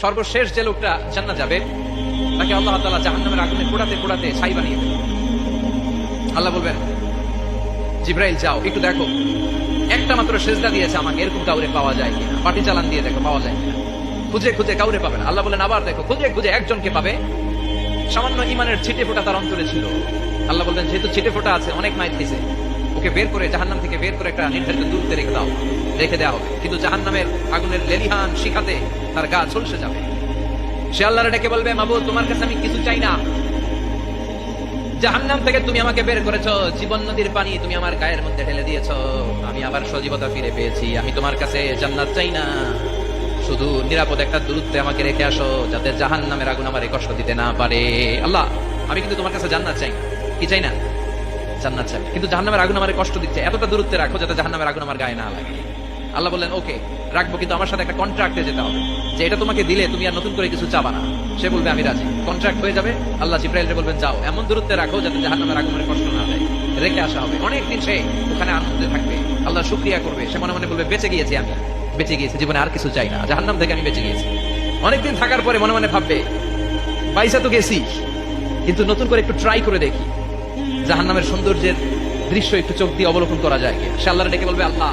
সর্বশেষ যে লোকটা জান্নাত যাবে, তাকে আল্লাহ তাআলা জাহান্নামের আগুনে পোড়াতে পোড়াতে ছাই বানিয়ে দেবে। আল্লাহ বলবেন, জিব্রাইল, যাও, একটু দেখো। একটা মাত্র সেজদা দিয়েছে আমাকে, এরকম কাউরে পাওয়া যায় কিনা? পাটি চালান দিয়ে দেখো, পাওয়া যায় কিনা? খুঁজে খুঁজে কাউরে পাবে না? আল্লাহ বলেন আবার দেখো, খুঁজে খুঁজে একজনকে পাবে। সামান্য ইমানের ছিটে ফোটা তার অন্তরে ছিল। আল্লাহ বললেন, যেহেতু ছিটে ফোটা আছে, অনেক মাইর খেয়েছে ওকে বের করে জাহান্নাম থেকে বের করে একটা নির্ধারিত দূরত্বে রেখে দাও। রেখে দেওয়া হবে। কিন্তু জাহান্নামের আগুনের লেলিহান শিখাতে তার গা ঝলসে যাবে। সে আল্লাহরে ডেকে বলবে মাবু তোমার কাছে আমি কিছু চাই না। জাহান্নাম থেকে তুমি আমাকে বের করেছ, জীবন নদীর পানি তুমি আমার গায়ের মধ্যে ঢেলে দিয়েছ। আমি আবার সজীবতা ফিরে পেয়েছি, আমি তোমার কাছে জান্নাত চাই না। শুধু নিরাপদ একটা দূরত্বে আমাকে রেখে আসো, যাতে জাহান্নামের আগুন আমার কষ্ট দিতে না পারে। আল্লাহ, আমি কিন্তু তোমার কাছে জান্নাত চাই। কি চাই না? জান্নাত চাই। কিন্তু জাহান্নামের আগুন আমার কষ্ট দিচ্ছে। এতটা দূরত্বে রাখো যাতে জাহান্নামের আগুন আমার গায়ে না লাগে। আল্লাহ বললেন, ওকে, রাখব, কিন্তু আমার সাথে একটা কন্ট্রাক্টে যেতে হবে। যে এটা তোমাকে দিলে তুমি আর নতুন করে কিছু চাবা না। সে বলবে, আমি রাজি। কন্ট্রাক্ট হয়ে যাবে, আল্লাহ জিব্রাইলকে বলবেন, যাও, এমন দূরত্বে রাখো যাতে জাহান্নামের আগুনের কষ্ট না দেয় রেখে আসা হবে। অনেকদিন সে ওখানে আনন্দে থাকবে। আল্লাহ শুক্রিয়া করবে। সে মনে মনে বলবে, বেঁচে গিয়েছি আমি। বেঁচে গিয়েছি, জীবনে আর কিছু চাই না। জাহান্নাম থেকে আমি বেঁচে গিয়েছি। অনেকদিন থাকার পরে মনে মনে ভাববে বাইসা তো গেছি, কিন্তু নতুন করে একটু ট্রাই করে দেখি। জাহান্নামের সৌন্দর্যের দৃশ্য একটু চোখ দিয়ে অবলোকন করা যায় সে আল্লাহ ডেকে বলবে, আল্লাহ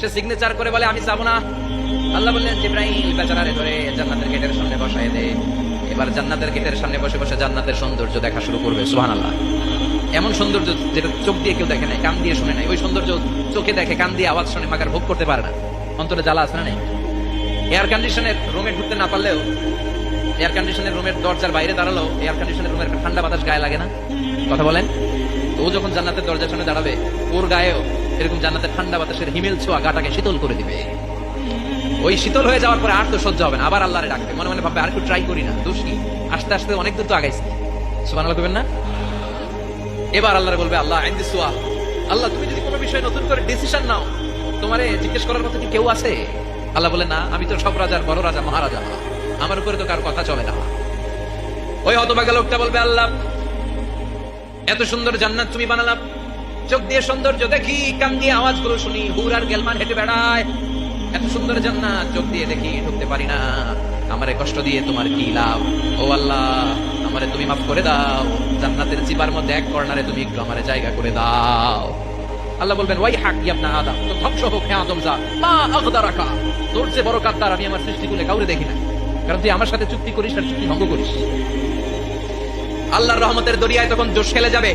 সে সিগনেচার করে বলে, আমি চাবো না। আল্লাহ বললেন, জিব্রাইল, বেচারারে ধরে জান্নাতের গেটের সামনে বসায় দে। এবার জান্নাতের গেটের সামনে বসে বসে জান্নাতের সৌন্দর্য দেখা শুরু করবে, সুবহানাল্লাহ। এমন সৌন্দর্য যেটা চোখ দিয়ে কেউ দেখে নাই, কান দিয়ে শুনে নাই। ওই সৌন্দর্য চোখে দেখে, কান দিয়ে আওয়াজ শুনে মাকার ভোগ করতে পারে না। অন্তরে জ্বালা আছে না এয়ার কন্ডিশনের রুমে ঢুকতে না পারলেও এয়ার কন্ডিশনের রুমের দরজার বাইরে দাঁড়াল এয়ার কন্ডিশনের রুমের ঠান্ডা বাতাস গায়ে লাগে না? কথা বলেন? ও যখন জান্নাতের দরজার সামনে দাঁড়াবে, ওর গায়েও এরকম জান্নাতের ঠান্ডা বাতাসের হিমেল ছোঁয়া গাটাকে শীতল করে দিবে। ওই শীতল হয়ে যাওয়ার পরে আর তো সহ্য হবে না, আবার আল্লাহরে ডাকবে। মনে মনে ভাববে, আর একটু ট্রাই করি না, দোষ কি? আস্তে আস্তে অনেক দূর তো আগাইছি। সুবান আল্লাহ না? এবার আল্লাহরে বলবে, আল্লাহ, আইন দিসুয়া আল্লাহ, তুমি যদি কোনো বিষয়ে নতুন করে ডিসিশন নাও, তোমারে জিজ্ঞেস করার মতো কি কেউ আছে? আল্লাহ বলে, না, আমি তো সব রাজার বড় রাজা, মহারাজা। আমার উপরে তো কার কথা চলে না। ওই হতভাগা লোকটা বলবে, আল্লাহ, এত সুন্দর জান্নাত তুমি বানালাম। চোখ দিয়ে সৌন্দর্য দেখি, কান দিয়ে আওয়াজ আওয়াজগুলো শুনি, হুর আর গেলমান হেঁটে বেড়ায়। এত সুন্দর জান্নাত, চোখ দিয়ে দেখি ঢুকতে পারি না। আমারে কষ্ট দিয়ে তোমার কি লাভ? ও আল্লাহ, আমারে তুমি মাফ করে দাও। জান্নাতের চিবার মধ্যে এক কর্নারে তুমি একটু আমারে জায়গা করে দাও। আল্লাহ বলবেন ওয়াই হাক ইয়াবনা আদম তো ধ্বংস হোক আদম যা। মা আগদারাকা তোর যে বড় আমি আমার সৃষ্টিকুলে কাউরে দেখি না কারণ তুই আমার সাথে চুক্তি করিস আর চুক্তি ভঙ্গ করিস। আল্লাহর রহমতের দরিয়ায় তখন জোশ খেলে যাবে।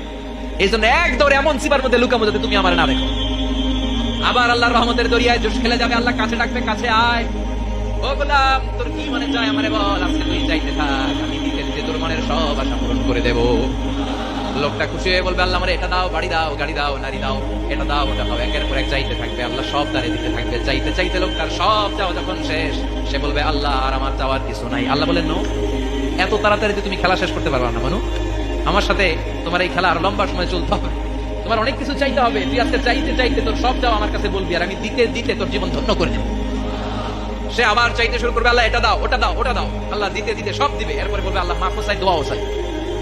এই জন্য এমন মধ্যে তুমি আমার না দেখো। আবার রহমতের দরিয়ায় খেলে যাবে, আল্লাহ কাছে ডাকবে, কাছে আয়। ও গোলাম, তোর কি মনে চায় আমারে বল? আজকে তুই যাইতে থাক, আমি তোর মনের সব আশা পূরণ করে দেব। লোকটা খুশি হয়ে বলবে, আল্লাহ আমারে এটা দাও, বাড়ি দাও, গাড়ি দাও, নারী দাও, এটা দাও, ওটা দাও। একের পর এক চাইতে থাকবে, আল্লাহ সব দাঁড়িয়ে দিতে থাকবে। চাইতে চাইতে লোকটার সব চাওয়া যখন শেষ, সে বলবে, আল্লাহ, আর আমার চাওয়ার কিছু নাই। আল্লাহ বলেন, নো, এত তাড়াতাড়ি তুমি খেলা শেষ করতে পারবা না, মানু। আমার সাথে তোমার এই খেলা আর লম্বা সময় চলতে হবে। তোমার অনেক কিছু চাইতে হবে। তুই আজকে চাইতে চাইতে তোর সব চাও আমার কাছে বলবি আর আমি দিতে দিতে তোর জীবন ধন্য করে দেবো। সে আবার চাইতে শুরু করবে, আল্লাহ, এটা দাও, ওটা দাও ওটা দাও। আল্লাহ দিতে দিতে সব দিবে। এরপরে বলবে, আল্লাহ, মাফ চাই, দোয়াও চাই।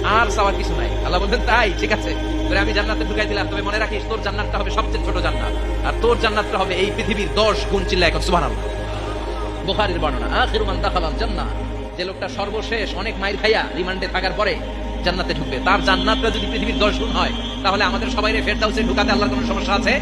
আর চাওয়ার কিছু নাই। আল্লাহ বলবেন, তাই, ঠিক আছে। তোরে আমি জান্নাতে ঢুকাই দিলাম। তবে মনে রাখিস, তোর জান্নাতটা হবে সবচেয়ে ছোট জান্নাত। আর তোর জান্নাতটা হবে এই পৃথিবীর দশ গুণ চিল্লা এখন সুবহানাল্লাহ। বুখারীর বর্ণনা, আখিরু মান দাখালাল জান্নাহ। যে লোকটা সর্বশেষ অনেক মাইর খাইয়া রিমান্ডে থাকার পরে জান্নাতে ঢুকবে। তার জান্নাতটা যদি পৃথিবীর গুণ হয়, তাহলে আমাদের সবাই ফেরদাউসে ঢুকাতে আল্লাহর কোনো সমস্যা আছে?